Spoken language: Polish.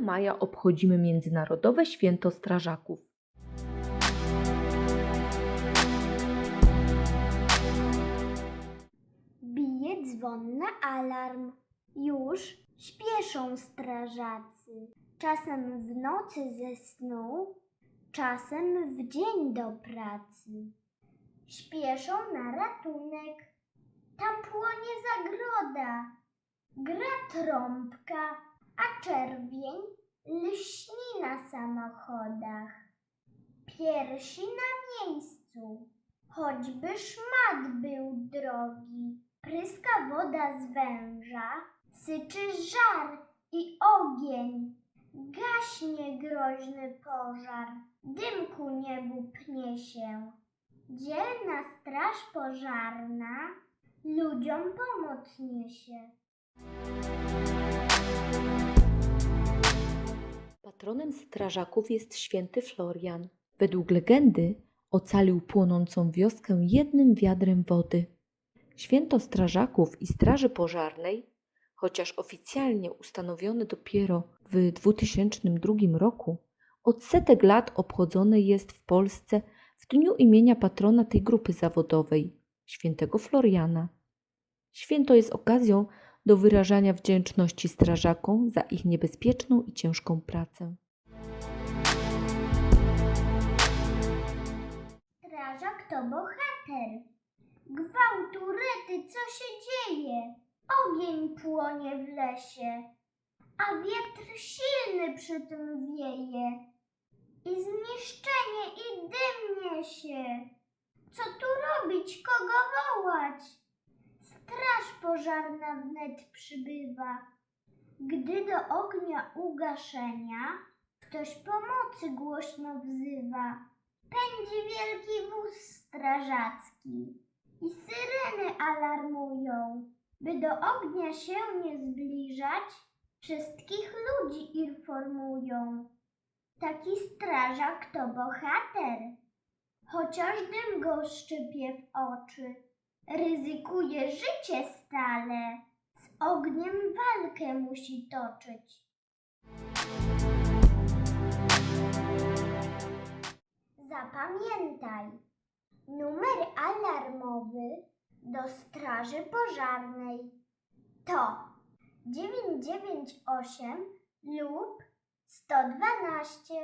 maja obchodzimy Międzynarodowe Święto Strażaków. Bije dzwon na alarm. Już śpieszą strażacy. Czasem w nocy ze snu, czasem w dzień do pracy. Śpieszą na ratunek. Tam płonie zagroda. Gra trąbka, a czerwień lśni na samochodach. Piersi na miejscu, choćby szmat był drogi. Pryska woda z węża, syczy żar i ogień. Gaśnie groźny pożar, dym ku niebu pnie się. Dzielna straż pożarna ludziom pomoc niesie. Patronem strażaków jest święty Florian. Według legendy ocalił płonącą wioskę jednym wiadrem wody. Święto strażaków i straży pożarnej, chociaż oficjalnie ustanowione dopiero w 2002 roku, od setek lat obchodzone jest w Polsce w dniu imienia patrona tej grupy zawodowej, świętego Floriana. Święto jest okazją do wyrażania wdzięczności strażakom za ich niebezpieczną i ciężką pracę. Strażak to bohater. Gwałtu, rety, co się dzieje? Ogień płonie w lesie, a wiatr silny przy tym wieje. I zniszczenie, i dym niesie. Co tu robić, kogo wołać? Straż pożarna wnet przybywa. Gdy do ognia ugaszenia ktoś pomocy głośno wzywa. Pędzi wielki wóz strażacki i syreny alarmują, by do ognia się nie zbliżać, wszystkich ludzi informują. Taki strażak to bohater, chociaż dym go szczypie w oczy, ryzykuje życie stale, z ogniem walkę musi toczyć. Zapamiętaj, numer alarmowy do Straży Pożarnej to 998 lub 112.